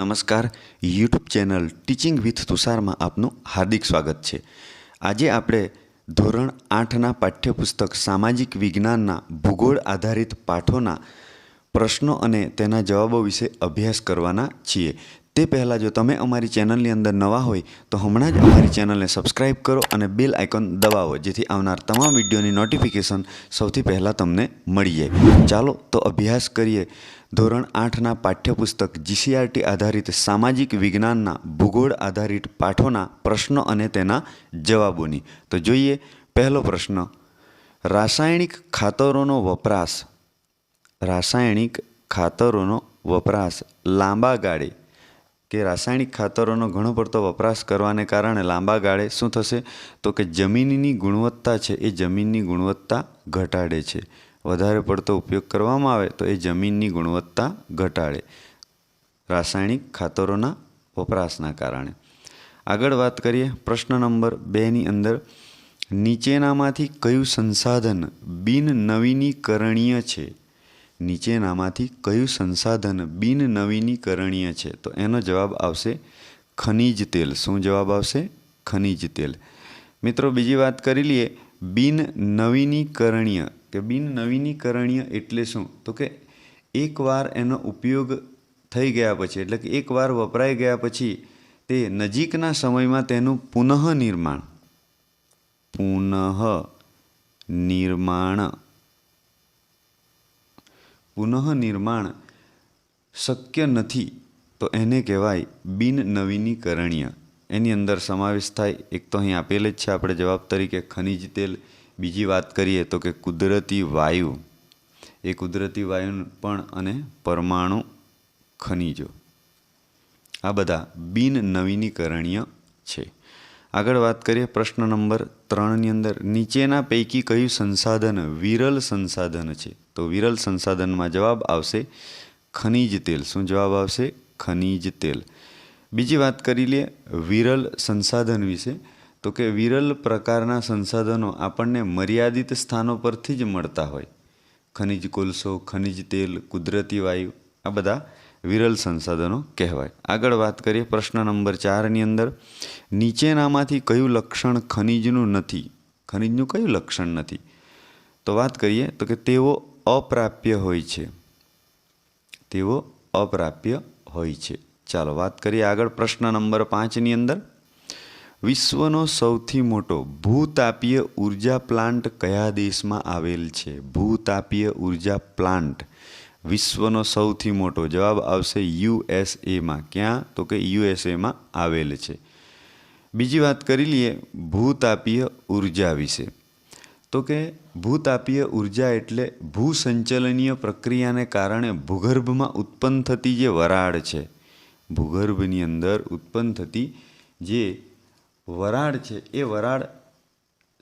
નમસ્કાર. YouTube channel teaching with તુષારમાં આપનું હાર્દિક સ્વાગત છે. આજે આપણે ધોરણ આઠના પાઠ્યપુસ્તક સામાજિક વિજ્ઞાનના ભૂગોળ આધારિત પાઠોના પ્રશ્નો અને તેના જવાબો વિશે અભ્યાસ કરવાના છીએ. તે પહેલાં જો તમે અમારી ચેનલની અંદર નવા હોય, તો હમણાં જ અમારી ચેનલને સબસ્ક્રાઇબ કરો અને બેલ આઇકોન દબાવો, જેથી આવનાર તમામ વિડીયોની નોટિફિકેશન સૌથી પહેલાં તમને મળી જાય. ચાલો તો અભ્યાસ કરીએ. ધોરણ આઠના પાઠ્યપુસ્તક જીસીઆરટી આધારિત સામાજિક વિજ્ઞાનના ભૂગોળ આધારિત પાઠોના પ્રશ્નો અને તેના જવાબોની. તો જોઈએ, પહેલો પ્રશ્ન. રાસાયણિક ખાતરોનો વપરાશ. રાસાયણિક ખાતરોનો વપરાશ લાંબા ગાળે. કે રાસાયણિક ખાતરોનો ઘણો પડતો વપરાશ કરવાને કારણે લાંબા ગાળે શું થશે? તો કે જમીનની ગુણવત્તા છે, એ જમીનની ગુણવત્તા ઘટાડે છે. વધારે પડતો ઉપયોગ કરવામાં આવે તો એ જમીનની ગુણવત્તા ઘટાડે. રાસાયણિક ખાતરોના વપરાશના કારણે. આગળ વાત કરીએ પ્રશ્ન નંબર બેની અંદર. નીચેનામાંથી કયું સંસાધન બિન નવીનીકરણીય છે? નીચેનામાંથી કયું સંસાધન બિન નવીનીકરણીય છે? તો એનો જવાબ આવશે ખનિજ તેલ. શું જવાબ આવશે? ખનિજ તેલ. મિત્રો, બીજી વાત કરી લઈએ. બિન નવીનીકરણીય કે બિન નવીનીકરણીય એટલે શું? તો કે એકવાર એનો ઉપયોગ થઈ ગયા પછી, એટલે કે એકવાર વપરાઈ ગયા પછી, તે નજીકના સમયમાં તેનું પુનઃ નિર્માણ પુનઃ નિર્માણ પુનઃ નિર્માણ શક્ય નથી, તો એને કહેવાય બિન નવીનીકરણીય. એની અંદર સમાવેશ થાય. એક તો અહીં આપેલ જ છે, આપણે જવાબ તરીકે ખનિજ તેલ. બીજી વાત કરીએ તો કે કુદરતી વાયુ. એ કુદરતી વાયુ પણ અને પરમાણુ ખનિજો. આ બધા બિન નવીનીકરણીય છે. આગળ વાત કરીએ પ્રશ્ન નંબર ત્રણની અંદર, નીચેના પૈકી કયું સંસાધન વિરલ સંસાધન છે? તો વિરલ સંસાધનમાં જવાબ આવશે ખનીજ તેલ. શું જવાબ આવશે? ખનીજ તેલ. બીજી વાત કરી લઈએ વિરલ સંસાધન વિશે. તો કે વિરલ પ્રકારના સંસાધનો આપણને મર્યાદિત સ્થાનો પરથી જ મળતા હોય. ખનિજ કોલસો, ખનિજ તેલ, કુદરતી વાયુ, આ બધા વિરલ સંસાધનો કહેવાય. આગળ વાત કરીએ પ્રશ્ન નંબર ચારની અંદર. નીચેનામાંથી કયું લક્ષણ ખનિજનું નથી? ખનિજનું કયું લક્ષણ નથી? તો વાત કરીએ તો કે તેઓ અપ્રાપ્ય હોય છે. તેઓ અપ્રાપ્ય હોય છે. ચાલો વાત કરીએ આગળ પ્રશ્ન નંબર પાંચની અંદર. વિશ્વનો સૌથી મોટો ભૂતાપીય ઊર્જા પ્લાન્ટ કયા દેશમાં આવેલ છે? ભૂતાપીય ઊર્જા પ્લાન્ટ વિશ્વનો સૌથી મોટો જવાબ આવશે યુએસએમાં ક્યાં? તો કે યુએસએમાં આવેલ છે. બીજી વાત કરી લઈએ ભૂતાપીય ઊર્જા વિશે. તો કે ભૂતાપીય ઊર્જા એટલે ભૂસંચલનીય પ્રક્રિયાને કારણે ભૂગર્ભમાં ઉત્પન્ન થતી જે વરાળ છે, ભૂગર્ભની અંદર ઉત્પન્ન થતી જે વરાળ છે, એ વરાળ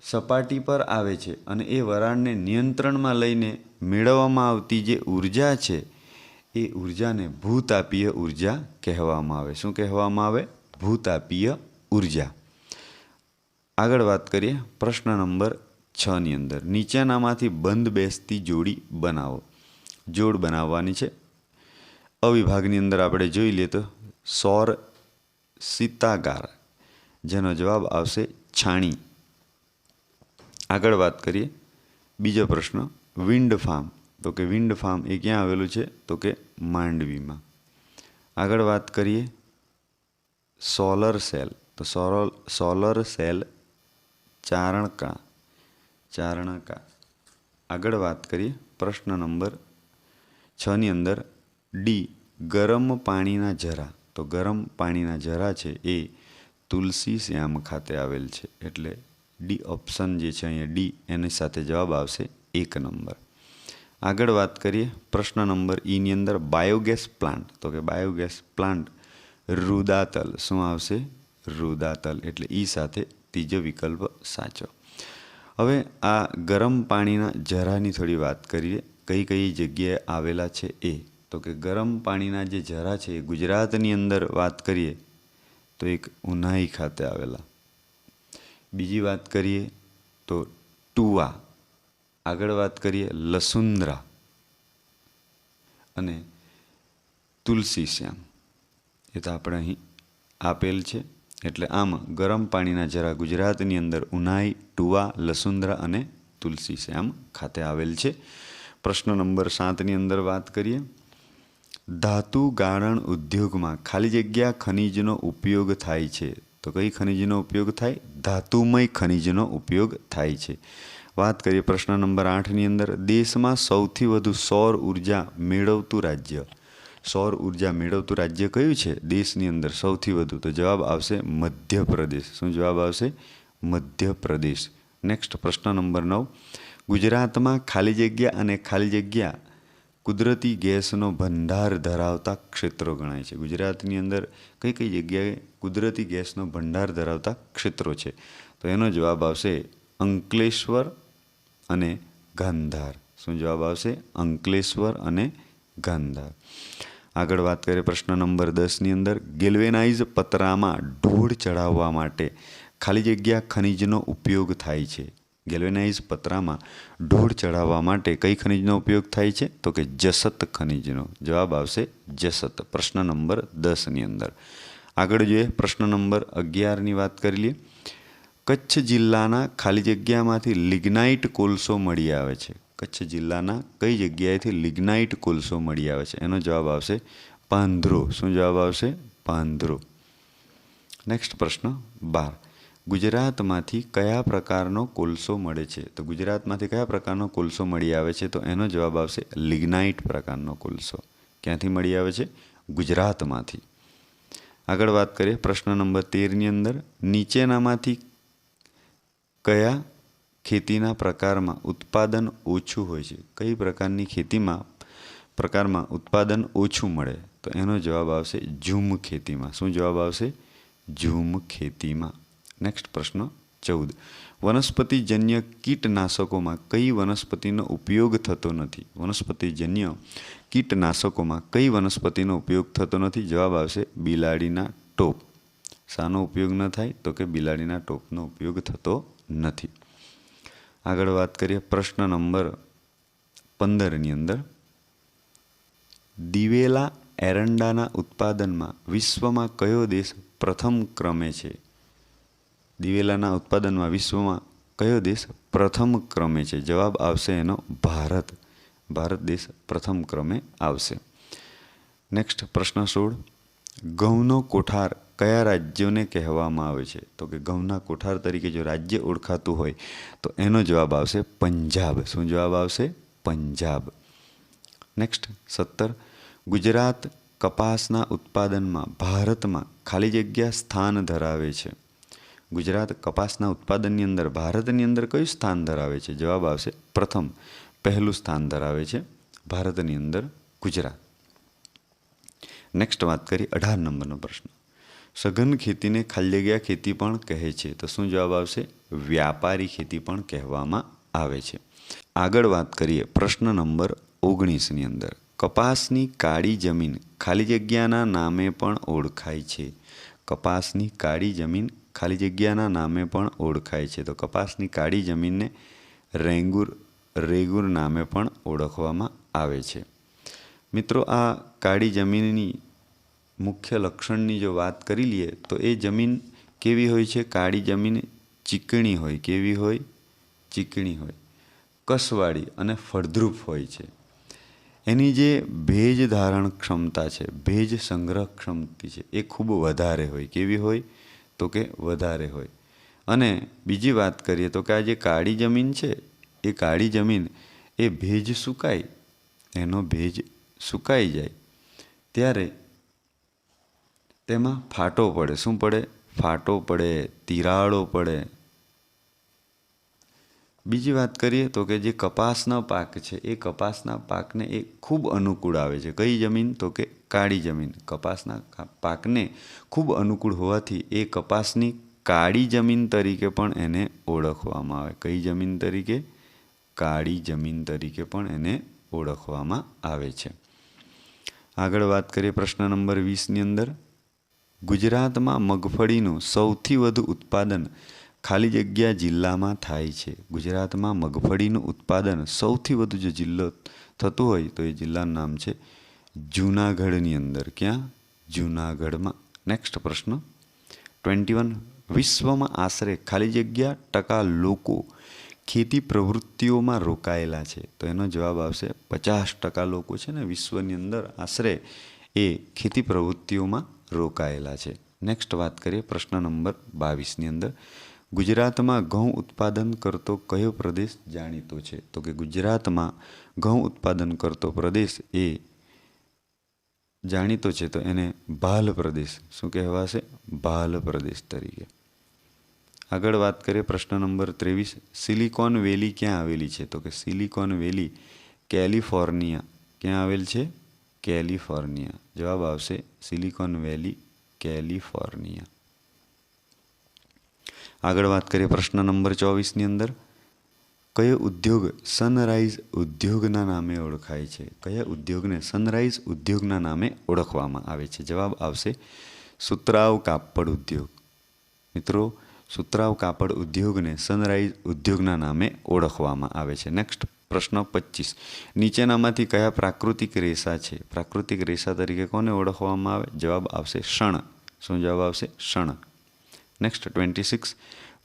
સપાટી પર આવે છે અને એ વરાળને નિયંત્રણમાં લઈને મેળવવામાં આવતી જે ઊર્જા છે, એ ઉર્જાને ભૂતાપીય ઊર્જા કહેવામાં આવે. શું કહેવામાં આવે? ભૂતાપીય ઊર્જા. આગળ વાત કરીએ પ્રશ્ન નંબર છની અંદર. નીચેનામાંથી બંધ બેસતી જોડી બનાવો. જોડ બનાવવાની છે. અવિભાગની અંદર આપણે જોઈ લઈએ તો સૌર સીતાગાર. જેનો જવાબ આવશે છાણી. આગળ વાત કરીએ. બીજો પ્રશ્ન વિન્ડ ફાર્મ તો કે વિન્ડ ફાર્મ એ ક્યાં આવેલું છે? તો કે માંડવીમાં. આગળ વાત કરીએ. સોલર સેલ તો solar solar cell Charanka. Charanka. આગળ વાત કરીએ. પ્રશ્ન નંબર છની અંદર ડી ગરમ પાણીના ઝરા તો ગરમ પાણીના ઝરા છે એ તુલસી શ્યામ ખાતે આવેલ છે. એટલે ડી ઓપ્શન જે છે અહીંયા ડી એની સાથે જવાબ આવશે એક નંબર. આગળ વાત કરીએ પ્રશ્ન નંબર ઈની અંદર બાયોગેસ પ્લાન્ટ, તો કે બાયોગેસ પ્લાન્ટ રુદાતલ, શું આવશે? રુદાતલ, એટલે ઈ સાથે ત્રીજો વિકલ્પ સાચો. હવે આ ગરમ પાણીના ઝરાની થોડી વાત કરીએ, કઈ કઈ જગ્યાએ આવેલા છે એ. તો કે ગરમ પાણીના જે ઝરા છે એ ગુજરાતની અંદર વાત કરીએ, તો એક ઉનાઈ ખાતે આવેલા. બીજી વાત કરીએ તો ટુવા. આગળ વાત કરીએ લસુંદ્રા. અને તુલસી શ્યામ. એ તો આપણે અહીં આપેલ છે. એટલે આમ ગરમ પાણીના જરા ગુજરાતની અંદર ઉનાઈ, ટુવા, લસુંદરા અને તુલસી શ્યામ ખાતે આવેલ છે. પ્રશ્ન નંબર સાતની અંદર વાત કરીએ. ધાતુ ગાળણ ઉદ્યોગમાં ખાલી જગ્યા ખનિજનો ઉપયોગ થાય છે. તો કઈ ખનિજનો ઉપયોગ થાય? ધાતુમય ખનિજનો ઉપયોગ થાય છે. વાત કરીએ પ્રશ્ન નંબર આઠની અંદર, દેશમાં સૌથી વધુ સૌર ઊર્જા મેળવતું રાજ્ય. સૌર ઊર્જા મેળવતું રાજ્ય કયું છે? દેશની અંદર સૌથી વધુ. તો જવાબ આવશે મધ્યપ્રદેશ. શું જવાબ આવશે? મધ્યપ્રદેશ. નેક્સ્ટ પ્રશ્ન નંબર નવ. ગુજરાતમાં ખાલી જગ્યા અને ખાલી જગ્યા કુદરતી ગેસનો ભંડાર ધરાવતા ક્ષેત્રો ગણાય છે. ગુજરાતની અંદર કઈ કઈ જગ્યાએ કુદરતી ગેસનો ભંડાર ધરાવતા ક્ષેત્રો છે? તો એનો જવાબ આવશે અંકલેશ્વર અને ગાંધાર. શું જવાબ આવશે? અંકલેશ્વર અને ગાંધાર. આગળ વાત કરીએ પ્રશ્ન નંબર દસની અંદર, ગેલ્વેનાઇઝ પતરામાં ઢોળ ચડાવવા માટે ખાલી જગ્યા ખનિજનો ઉપયોગ થાય છે. ગેલ્વેનાઇઝ પતરામાં ઢોળ ચઢાવવા માટે કઈ ખનિજનો ઉપયોગ થાય છે? તો કે જસત ખનિજનો. જવાબ આવશે જસત, પ્રશ્ન નંબર દસની અંદર. આગળ જોઈએ પ્રશ્ન નંબર અગિયારની વાત કરી લઈએ. કચ્છ જિલ્લાના ખાલી જગ્યામાંથી લિગ્નાઇટ કોલસો મળી આવે છે. કચ્છ જિલ્લાના કઈ જગ્યાએથી લિગ્નાઇટ કોલસો મળી આવે છે? એનો જવાબ આવશે પાંધ્રો. શું જવાબ આવશે? પાંધ્રો. નેક્સ્ટ પ્રશ્ન બાર. ગુજરાતમાંથી કયા પ્રકારનો કોલસો મળે છે? તો ગુજરાતમાંથી કયા પ્રકારનો કોલસો મળી આવે છે? તો એનો જવાબ આવશે લિગ્નાઇટ પ્રકારનો કોલસો. ક્યાંથી મળી આવે છે? ગુજરાતમાંથી. આગળ વાત કરીએ પ્રશ્ન નંબર તેરની અંદર, નીચેનામાંથી કયા ખેતીના પ્રકારમાં ઉત્પાદન ઓછું હોય છે? કઈ પ્રકારની ખેતીમાં, પ્રકારમાં ઉત્પાદન ઓછું મળે? તો એનો જવાબ આવશે ઝૂમ ખેતીમાં. શું જવાબ આવશે? ઝૂમ ખેતીમાં. નેક્સ્ટ પ્રશ્ન ચૌદ. વનસ્પતિજન્ય કીટનાશકોમાં કઈ વનસ્પતિનો ઉપયોગ થતો નથી? વનસ્પતિજન્ય કીટનાશકોમાં કઈ વનસ્પતિનો ઉપયોગ થતો નથી? જવાબ આવશે બિલાડીના ટોપ. શાનો ઉપયોગ ન થાય તો કે બિલાડીના ટોપનો ઉપયોગ થતો નથી. આગળ વાત કરીએ પ્રશ્ન નંબર પંદરની અંદર. દિવેલા એરંડાના ઉત્પાદનમાં વિશ્વમાં કયો દેશ પ્રથમ ક્રમે છે? દિવેલાના ઉત્પાદનમાં વિશ્વમાં કયો દેશ પ્રથમ ક્રમે છે? જવાબ આવશે એનો ભારત. ભારત દેશ પ્રથમ ક્રમે આવશે. નેક્સ્ટ પ્રશ્ન સોળ. ઘઉંનો કોઠાર કયા રાજ્યોને કહેવામાં આવે છે? તો કે ઘઉંના કોઠાર તરીકે જો રાજ્ય ઓળખાતું હોય, તો એનો જવાબ આવશે પંજાબ. શું જવાબ આવશે? પંજાબ. નેક્સ્ટ સત્તર. ગુજરાત કપાસના ઉત્પાદનમાં ભારતમાં ખાલી જગ્યા સ્થાન ધરાવે છે. ગુજરાત કપાસના ઉત્પાદનની અંદર ભારતની અંદર કયું સ્થાન ધરાવે છે? જવાબ આવશે પ્રથમ પહેલું સ્થાન ધરાવે છે ભારતની અંદર ગુજરાત. નેક્સ્ટ વાત કરી અઢાર નંબરનો પ્રશ્ન. સઘન ખેતીને ખાલી જગ્યા ખેતી પણ કહે છે. તો શું જવાબ આવશે? વ્યાપારી ખેતી પણ કહેવામાં આવે છે. આગળ વાત કરીએ પ્રશ્ન નંબર ઓગણીસની અંદર. કપાસની કાળી જમીન ખાલી જગ્યાના નામે પણ ઓળખાય છે. કપાસની કાળી જમીન ખાલી જગ્યાના નામે પણ ઓળખાય છે. તો કપાસની કાળી જમીનને રેંગુર, રેગુર નામે પણ ઓળખવામાં આવે છે. મિત્રો, આ કાળી જમીનની મુખ્ય લક્ષણની જો વાત કરી લઈએ, તો એ જમીન કેવી હોય છે? કાળી જમીન ચીકણી હોય. કેવી હોય? ચીકણી હોય. કસવાળી અને ફળદ્રુપ હોય છે. એની જે ભેજ ધારણ ક્ષમતા છે, ભેજ સંગ્રહ ક્ષમતી છે, એ ખૂબ વધારે હોય. કેવી હોય? તો કે વધારે હોય. અને બીજી વાત કરીએ તો કે આ જે કાળી જમીન છે, એ કાળી જમીન એ ભેજ સુકાય, એનો ભેજ સુકાઈ જાય. ત્યારે તેમાં ફાટો પડે. શું પડે? ફાટો પડે, તિરાડો પડે. બીજી વાત કરીએ તો કે જે કપાસના પાક છે, એ કપાસના પાકને એ ખૂબ અનુકૂળ આવે છે. કઈ જમીન? તો કે કાળી જમીન. કપાસના પાકને ખૂબ અનુકૂળ હોવાથી એ કપાસની કાળી જમીન તરીકે પણ એને ઓળખવામાં આવે. કઈ જમીન તરીકે? કાળી જમીન તરીકે પણ એને ઓળખવામાં આવે છે. આગળ વાત કરીએ પ્રશ્ન નંબર વીસની અંદર. ગુજરાતમાં મગફળીનું સૌથી વધુ ઉત્પાદન ખાલી જગ્યા જિલ્લામાં થાય છે. ગુજરાતમાં મગફળીનું ઉત્પાદન સૌથી વધુ જો જિલ્લો થતું હોય તો એ જિલ્લાનું નામ છે જૂનાગઢની અંદર ક્યાં? જૂનાગઢમાં. નેક્સ્ટ પ્રશ્ન. ટ્વેન્ટી વન વિશ્વમાં આશરે ખાલી જગ્યા ટકા લોકો ખેતી પ્રવૃત્તિઓમાં રોકાયેલા છે. તો એનો જવાબ આવશે પચાસ ટકા લોકો છે ને વિશ્વની અંદર આશરે એ ખેતી પ્રવૃત્તિઓમાં રોકાયેલા છે. નેક્સ્ટ વાત કરીએ પ્રશ્ન નંબર બાવીસની અંદર. ગુજરાતમાં ઘઉં ઉત્પાદન કરતો કયો પ્રદેશ જાણીતો છે? તો કે ગુજરાતમાં ઘઉં ઉત્પાદન કરતો પ્રદેશ એ જાણીતો છે, તો એને ભાલ પ્રદેશ, શું કહેવાશે? ભાલ પ્રદેશ તરીકે. આગળ વાત કરીએ પ્રશ્ન નંબર ત્રેવીસ. સિલિકોન વેલી ક્યાં આવેલી છે? તો કે સિલિકોન વેલી કેલિફોર્નિયા. ક્યાં આવેલ છે? કેલિફોર્નિયા. જવાબ આવશે સિલિકોન વેલી કેલિફોર્નિયા. આગળ વાત કરીએ પ્રશ્ન નંબર ચોવીસની અંદર. કયો ઉદ્યોગ સનરાઈઝ ઉદ્યોગના નામે ઓળખાય છે? કયા ઉદ્યોગને સનરાઈઝ ઉદ્યોગના નામે ઓળખવામાં આવે છે? જવાબ આવશે સુતરાવ કાપડ ઉદ્યોગ. મિત્રો સુતરાવ કાપડ ઉદ્યોગને સનરાઈઝ ઉદ્યોગના નામે ઓળખવામાં આવે છે. નેક્સ્ટ પ્રશ્ન પચીસ. નીચેનામાંથી કયા પ્રાકૃતિક રેસા છે? પ્રાકૃતિક રેસા તરીકે કોને ઓળખવામાં આવે? જવાબ આવશે શણ. શું જવાબ આવશે? શણ. નેક્સ્ટ ટ્વેન્ટી સિક્સ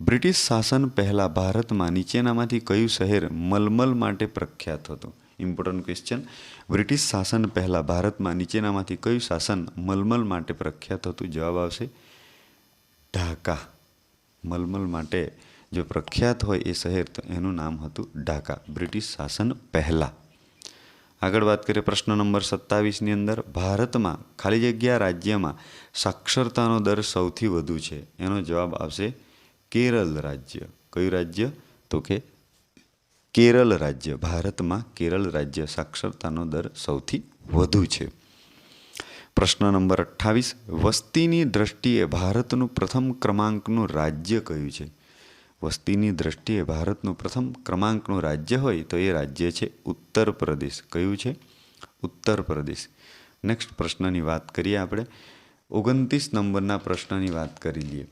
બ્રિટિશ શાસન પહેલાં ભારતમાં નીચેનામાંથી કયું શહેર મલમલ માટે પ્રખ્યાત હતું? ઇમ્પોર્ટન્ટ ક્વેશ્ચન બ્રિટિશ શાસન પહેલાં ભારતમાં નીચેનામાંથી કયું શાસન મલમલ માટે પ્રખ્યાત હતું? જવાબ આવશે ઢાકા. મલમલ માટે જો પ્રખ્યાત હોય એ શહેર, તો એનું નામ હતું ઢાકા. બ્રિટિશ શાસન પહેલાં. આગળ વાત કરીએ પ્રશ્ન નંબર સત્તાવીસની અંદર. ભારતમાં ખાલી જગ્યા રાજ્યમાં સાક્ષરતાનો દર સૌથી વધુ છે. એનો જવાબ આવશે કેરળ રાજ્ય. કયું રાજ્ય? તો કે કેરળ રાજ્ય. ભારતમાં કેરળ રાજ્ય સાક્ષરતાનો દર સૌથી વધુ છે. પ્રશ્ન નંબર અઠ્ઠાવીસ. વસ્તીની દ્રષ્ટિએ ભારતનું પ્રથમ ક્રમાંકનું રાજ્ય કયું છે? વસ્તીની દ્રષ્ટિએ ભારતનું પ્રથમ ક્રમાંકનું રાજ્ય હોય તો એ રાજ્ય છે ઉત્તર પ્રદેશ કયું છે? ઉત્તર પ્રદેશ નેક્સ્ટ પ્રશ્નની વાત કરીએ આપણે. ઓગણત્રીસ નંબરના પ્રશ્નની વાત કરી લઈએ.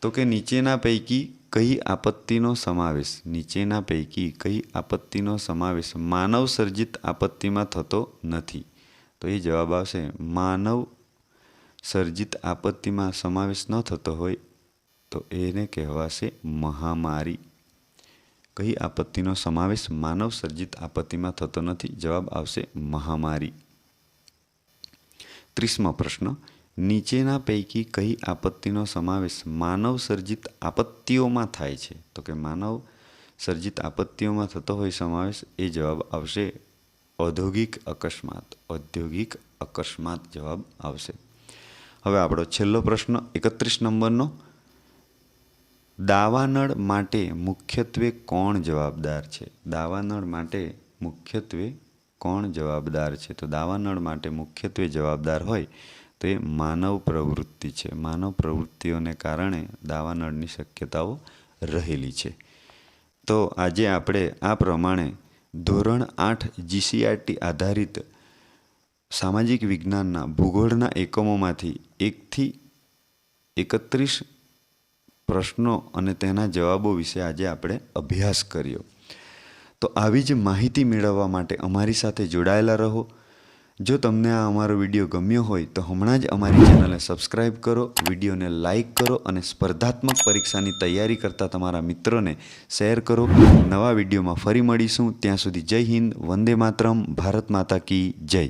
તો કે નીચેના પૈકી કઈ આપત્તિનો સમાવેશ, નીચેના પૈકી કઈ આપત્તિનો સમાવેશ, માનવ સર્જિત આપત્તિમાં થતો નથી. તો એ જવાબ આવશે, માનવ સર્જિત આપત્તિમાં સમાવેશ ન થતો હોય, તો એને કહેવાશે મહામારી. કઈ આપત્તિનો સમાવેશ માનવ સર્જિત આપત્તિમાં થતો નથી? જવાબ આવશે, મહામારી. ત્રીસમો પ્રશ્ન નીચેના પૈકી કઈ આપત્તિનો સમાવેશ માનવ સર્જિત આપત્તિઓમાં થાય છે? તો કે માનવ સર્જિત આપત્તિઓમાં થતો હોય સમાવેશ એ જવાબ આવશે ઔદ્યોગિક અકસ્માત. ઔદ્યોગિક અકસ્માત જવાબ આવશે. હવે આપણો છેલ્લો પ્રશ્ન એકત્રીસ નંબરનો. દાવાનળ માટે મુખ્યત્વે કોણ જવાબદાર છે? દાવાનળ માટે મુખ્યત્વે કોણ જવાબદાર છે? તો દાવાનળ માટે મુખ્યત્વે જવાબદાર હોય તો માનવ પ્રવૃત્તિ છે. માનવ પ્રવૃત્તિઓને કારણે દાવાનળની શક્યતાઓ રહેલી છે. તો આજે આપણે આ પ્રમાણે ધોરણ આઠ જીસીઆરટી આધારિત સામાજિક વિજ્ઞાનના ભૂગોળના એકમોમાંથી એકથી એકત્રીસ પ્રશ્નો અને તેના જવાબો વિશે આજે આપણે અભ્યાસ કર્યો. તો આવી જ માહિતી મેળવવા માટે અમારી સાથે જોડાયેલા રહો. જો તમને આ અમારો વીડિયો ગમ્યો હોય તો હમણાં જ અમારી ચેનલને સબસ્ક્રાઈબ કરો, વિડીયોને લાઇક કરો અને સ્પર્ધાત્મક પરીક્ષાની તૈયારી કરતા તમારા મિત્રોને શેર કરો. નવા વિડીયોમાં ફરી મળીશું. ત્યાં સુધી જય હિન્દ, વંદે માતરમ, ભારત માતા કી જય.